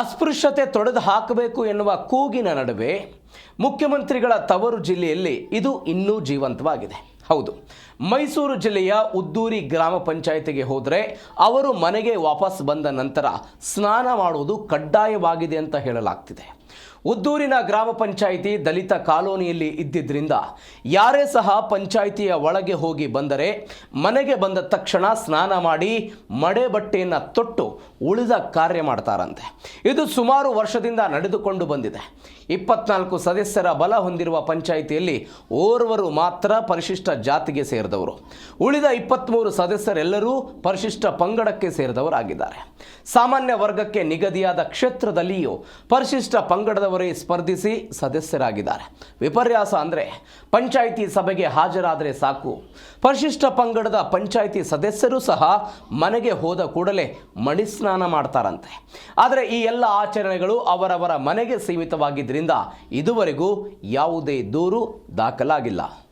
ಅಸ್ಪೃಶ್ಯತೆ ತೊಡೆದು ಹಾಕಬೇಕು ಎನ್ನುವ ಕೂಗಿನ ನಡುವೆ ಮುಖ್ಯಮಂತ್ರಿಗಳ ತವರು ಜಿಲ್ಲೆಯಲ್ಲಿ ಇದು ಇನ್ನೂ ಜೀವಂತವಾಗಿದೆ. ಹೌದು. ಮೈಸೂರು ಜಿಲ್ಲೆಯ ಉದ್ದೂರಿ ಗ್ರಾಮ ಪಂಚಾಯಿತಿಗೆ ಹೋದರೆ ಅವರು ಮನೆಗೆ ವಾಪಸ್ ಬಂದ ನಂತರ ಸ್ನಾನ ಮಾಡುವುದು ಕಡ್ಡಾಯವಾಗಿದೆ ಅಂತ ಹೇಳಲಾಗ್ತಿದೆ. ಉದ್ದೂರಿನ ಗ್ರಾಮ ಪಂಚಾಯಿತಿ ದಲಿತ ಕಾಲೋನಿಯಲ್ಲಿ ಇದ್ದಿದ್ದರಿಂದ ಯಾರೇ ಸಹ ಪಂಚಾಯಿತಿಯ ಒಳಗೆ ಹೋಗಿ ಬಂದರೆ ಮನೆಗೆ ಬಂದ ತಕ್ಷಣ ಸ್ನಾನ ಮಾಡಿ ಮಡೆ ಬಟ್ಟೆಯನ್ನು ತೊಟ್ಟು ಉಳಿದ ಕಾರ್ಯ ಮಾಡ್ತಾರಂತೆ. ಇದು ಸುಮಾರು ವರ್ಷದಿಂದ ನಡೆದುಕೊಂಡು ಬಂದಿದೆ. ಇಪ್ಪತ್ನಾಲ್ಕು ಸದಸ್ಯರ ಬಲ ಹೊಂದಿರುವ ಪಂಚಾಯಿತಿಯಲ್ಲಿ ಓರ್ವರು ಮಾತ್ರ ಪರಿಶಿಷ್ಟ ಜಾತಿಗೆ ಸೇರಿದವರು. ಉಳಿದ ಇಪ್ಪತ್ತ್ಮೂರು ಸದಸ್ಯರೆಲ್ಲರೂ ಪರಿಶಿಷ್ಟ ಪಂಗಡಕ್ಕೆ ಸೇರಿದವರಾಗಿದ್ದಾರೆ. ಸಾಮಾನ್ಯ ವರ್ಗಕ್ಕೆ ನಿಗದಿಯಾದ ಕ್ಷೇತ್ರದಲ್ಲಿಯೂ ಪರಿಶಿಷ್ಟ ಪಂಗಡದವರೇ ಸ್ಪರ್ಧಿಸಿ ಸದಸ್ಯರಾಗಿದ್ದಾರೆ. ವಿಪರ್ಯಾಸ ಅಂದರೆ ಪಂಚಾಯಿತಿ ಸಭೆಗೆ ಹಾಜರಾದರೆ ಸಾಕು. ಪರಿಶಿಷ್ಟ ಪಂಗಡದ ಪಂಚಾಯಿತಿ ಸದಸ್ಯರು ಸಹ ಮನೆಗೆ ಹೋದ ಕೂಡಲೇ ಮಣಿಸ್ನಾನ ಮಾಡ್ತಾರಂತೆ. ಆದರೆ ಈ ಎಲ್ಲ ಆಚರಣೆಗಳು ಅವರವರ ಮನೆಗೆ ಸೀಮಿತವಾಗಿದ್ದರಿಂದ ಇದುವರೆಗೂ ಯಾವುದೇ ದೂರು ದಾಖಲಾಗಿಲ್ಲ.